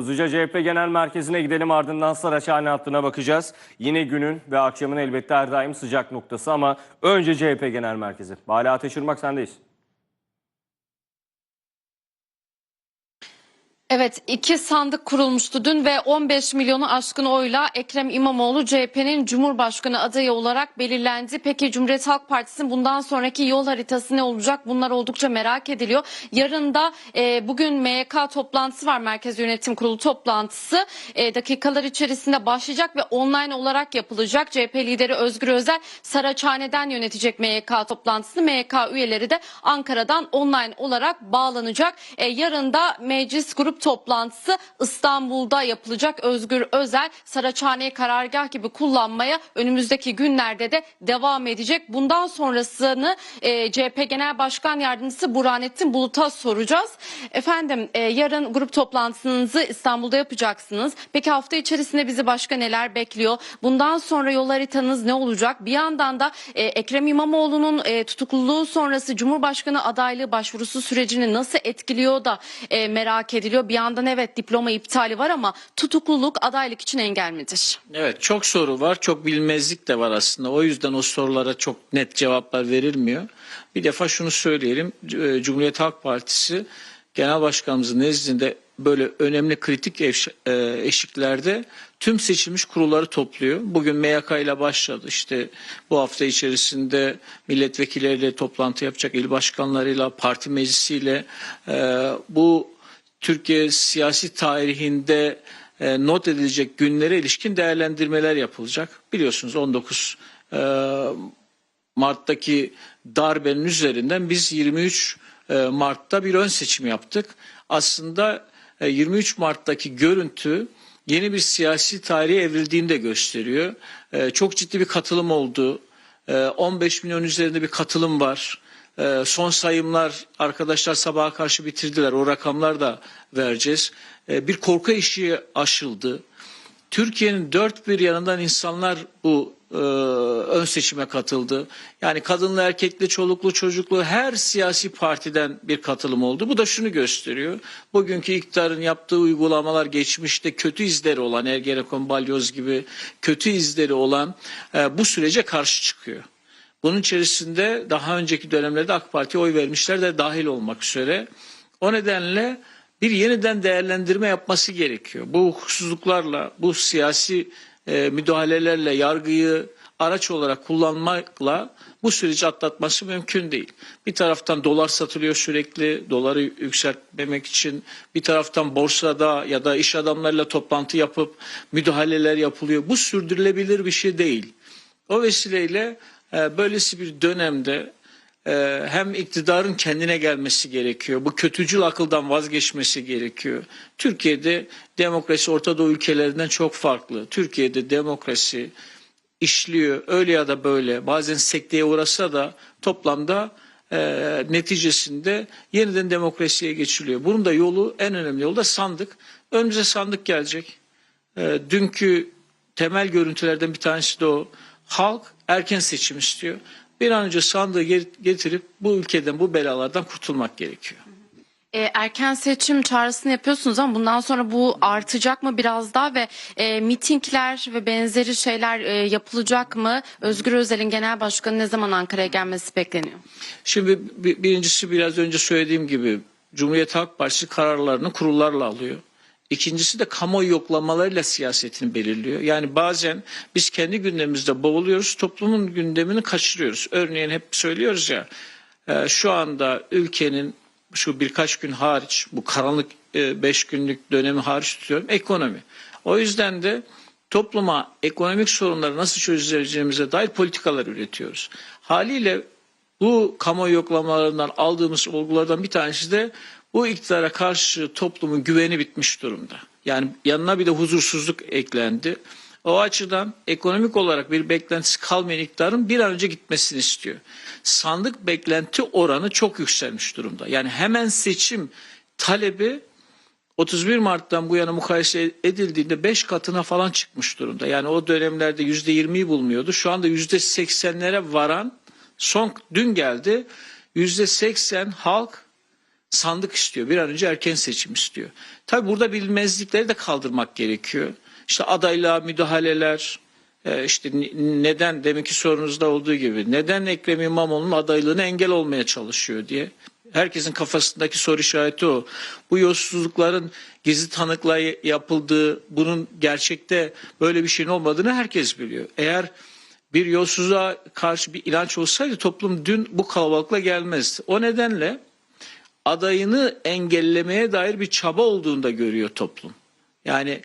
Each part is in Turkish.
Hızlıca CHP Genel Merkezi'ne gidelim ardından Saraçhane hattına bakacağız. Yine günün ve akşamın elbette her daim sıcak noktası ama önce CHP Genel Merkezi. Bala Ateşırmak sendeyiz. Evet iki sandık kurulmuştu dün ve 15 milyonu aşkın oyla Ekrem İmamoğlu CHP'nin Cumhurbaşkanı adayı olarak belirlendi. Peki Cumhuriyet Halk Partisi'nin bundan sonraki yol haritası ne olacak? Bunlar oldukça merak ediliyor. Yarın da e, bugün MYK toplantısı var Merkez Yönetim Kurulu toplantısı. E, dakikalar içerisinde başlayacak ve online olarak yapılacak. CHP lideri Özgür Özel Saraçhane'den yönetecek MYK toplantısını. MYK üyeleri de Ankara'dan online olarak bağlanacak. E, yarın da meclis grup toplantısı İstanbul'da yapılacak. Özgür Özel Saraçhane'yi karargah gibi kullanmaya önümüzdeki günlerde de devam edecek. Bundan sonrasını e, CHP Genel Başkan Yardımcısı Burhanettin Bulut'a soracağız. Efendim e, yarın grup toplantınızı İstanbul'da yapacaksınız. Peki hafta içerisinde bizi başka neler bekliyor? Bundan sonra yol haritanız ne olacak? Bir yandan da e, Ekrem İmamoğlu'nun e, tutukluluğu sonrası Cumhurbaşkanı adaylığı başvurusu sürecini nasıl etkiliyor da e, merak ediliyor. Bir yandan evet diploma iptali var ama tutukluluk adaylık için engel midir? Evet çok soru var. Çok bilmezlik de var aslında. O yüzden o sorulara çok net cevaplar verilmiyor. Bir defa şunu söyleyelim. C- Cumhuriyet Halk Partisi Genel Başkanımızın nezdinde böyle önemli kritik e, eşiklerde tüm seçilmiş kurulları topluyor. Bugün MYK ile başladı. İşte bu hafta içerisinde milletvekilleriyle toplantı yapacak, il başkanlarıyla, parti meclisiyle e, bu Türkiye siyasi tarihinde e, not edilecek günlere ilişkin değerlendirmeler yapılacak. Biliyorsunuz 19 e, Mart'taki darbenin üzerinden biz 23 e, Mart'ta bir ön seçim yaptık. Aslında e, 23 Mart'taki görüntü yeni bir siyasi tarihe evrildiğini de gösteriyor. Çok ciddi bir katılım oldu. E, 15 milyon üzerinde bir katılım var. E, Son sayımlar arkadaşlar sabaha karşı bitirdiler. O rakamlar da vereceğiz. E, Bir korku eşiği aşıldı. Türkiye'nin dört bir yanından insanlar bu e, ön seçime katıldı. Yani kadınlı, erkekli, çoluklu, çocuklu her siyasi partiden bir katılım oldu. Bu da şunu gösteriyor. Bugünkü iktidarın yaptığı uygulamalar geçmişte kötü izleri olan Ergenekon, Balyoz gibi kötü izleri olan e, bu sürece karşı çıkıyor. Bunun içerisinde daha önceki dönemlerde AK Parti'ye oy vermişler de dahil olmak üzere. O nedenle bir yeniden değerlendirme yapması gerekiyor. Bu hukuksuzluklarla, bu siyasi e, müdahalelerle yargıyı araç olarak kullanmakla bu süreci atlatması mümkün değil. Bir taraftan dolar satılıyor sürekli, doları yükseltmemek için. Bir taraftan borsada ya da iş adamlarıyla toplantı yapıp müdahaleler yapılıyor. Bu sürdürülebilir bir şey değil. O vesileyle e, böylesi bir dönemde hem iktidarın kendine gelmesi gerekiyor. Bu kötücül akıldan vazgeçmesi gerekiyor. Türkiye'de demokrasi Orta Doğu ülkelerinden çok farklı. Türkiye'de demokrasi işliyor öyle ya da böyle. Bazen sekteye uğrasa da toplamda e, neticesinde yeniden demokrasiye geçiliyor. Bunun da yolu en önemli yolu da sandık. Önümüze sandık gelecek. E, dünkü temel görüntülerden bir tanesi de o. Halk erken seçim istiyor. Bir an önce sandığı getirip bu ülkeden, bu belalardan kurtulmak gerekiyor. E, erken seçim çağrısını yapıyorsunuz ama bundan sonra bu artacak mı biraz daha ve e, mitingler ve benzeri şeyler e, yapılacak mı? Özgür Özel'in genel başkanı ne zaman Ankara'ya gelmesi bekleniyor? Şimdi bi- birincisi biraz önce söylediğim gibi Cumhuriyet Halk Partisi kararlarını kurullarla alıyor. İkincisi de kamuoyu yoklamalarıyla siyasetini belirliyor. Yani bazen biz kendi gündemimizde boğuluyoruz, toplumun gündemini kaçırıyoruz. Örneğin hep söylüyoruz ya, e, şu anda ülkenin şu birkaç gün hariç, bu karanlık e, beş günlük dönemi hariç tutuyorum, ekonomi. O yüzden de topluma ekonomik sorunları nasıl çözeceğimize dair politikalar üretiyoruz. Haliyle bu kamuoyu yoklamalarından aldığımız olgulardan bir tanesi de bu iktidara karşı toplumun güveni bitmiş durumda. Yani yanına bir de huzursuzluk eklendi. O açıdan ekonomik olarak bir beklentisi kalmayan iktidarın bir an önce gitmesini istiyor. Sandık beklenti oranı çok yükselmiş durumda. Yani hemen seçim talebi 31 Mart'tan bu yana mukayese edildiğinde 5 katına falan çıkmış durumda. Yani o dönemlerde %20'yi bulmuyordu. Şu anda %80'lere varan son dün geldi. %80 halk sandık istiyor. Bir an önce erken seçim istiyor. Tabi burada bilinmezlikleri de kaldırmak gerekiyor. İşte adaylığa müdahaleler, e, işte neden deminki sorunuzda olduğu gibi neden Ekrem İmamoğlu'nun adaylığına engel olmaya çalışıyor diye. Herkesin kafasındaki soru işareti o. Bu yolsuzlukların gizli tanıkla yapıldığı, bunun gerçekte böyle bir şeyin olmadığını herkes biliyor. Eğer bir yolsuzluğa karşı bir inanç olsaydı toplum dün bu kalabalıkla gelmezdi. O nedenle adayını engellemeye dair bir çaba olduğunu da görüyor toplum. Yani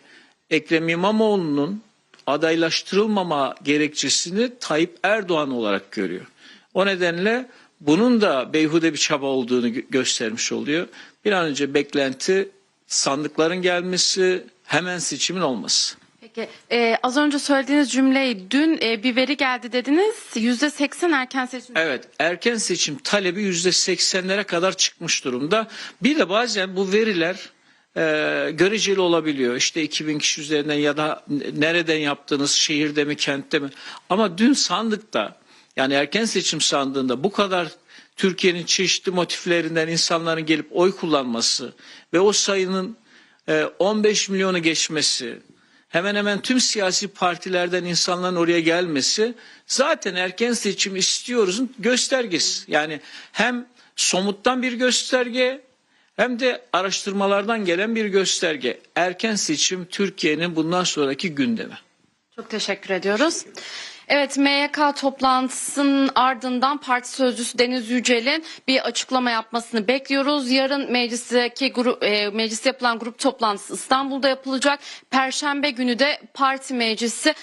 Ekrem İmamoğlu'nun adaylaştırılmama gerekçesini Tayyip Erdoğan olarak görüyor. O nedenle bunun da beyhude bir çaba olduğunu gö- göstermiş oluyor. Bir an önce beklenti sandıkların gelmesi, hemen seçimin olması. Peki e, az önce söylediğiniz cümleyi dün e, bir veri geldi dediniz. %80 erken seçim. Evet erken seçim talebi yüzde seksenlere kadar çıkmış durumda. Bir de bazen bu veriler e, göreceli olabiliyor. İşte 2000 kişi üzerinden ya da nereden yaptığınız şehirde mi kentte mi? Ama dün sandıkta yani erken seçim sandığında bu kadar Türkiye'nin çeşitli motiflerinden insanların gelip oy kullanması ve o sayının e, 15 milyonu geçmesi, hemen hemen tüm siyasi partilerden insanların oraya gelmesi zaten erken seçim istiyoruzun göstergesi. Yani hem somuttan bir gösterge hem de araştırmalardan gelen bir gösterge. Erken seçim Türkiye'nin bundan sonraki gündemi. Çok teşekkür ediyoruz. Evet MYK toplantısının ardından parti sözcüsü Deniz Yücel'in bir açıklama yapmasını bekliyoruz. Yarın meclisteki grup, e, mecliste yapılan grup toplantısı İstanbul'da yapılacak. Perşembe günü de parti meclisi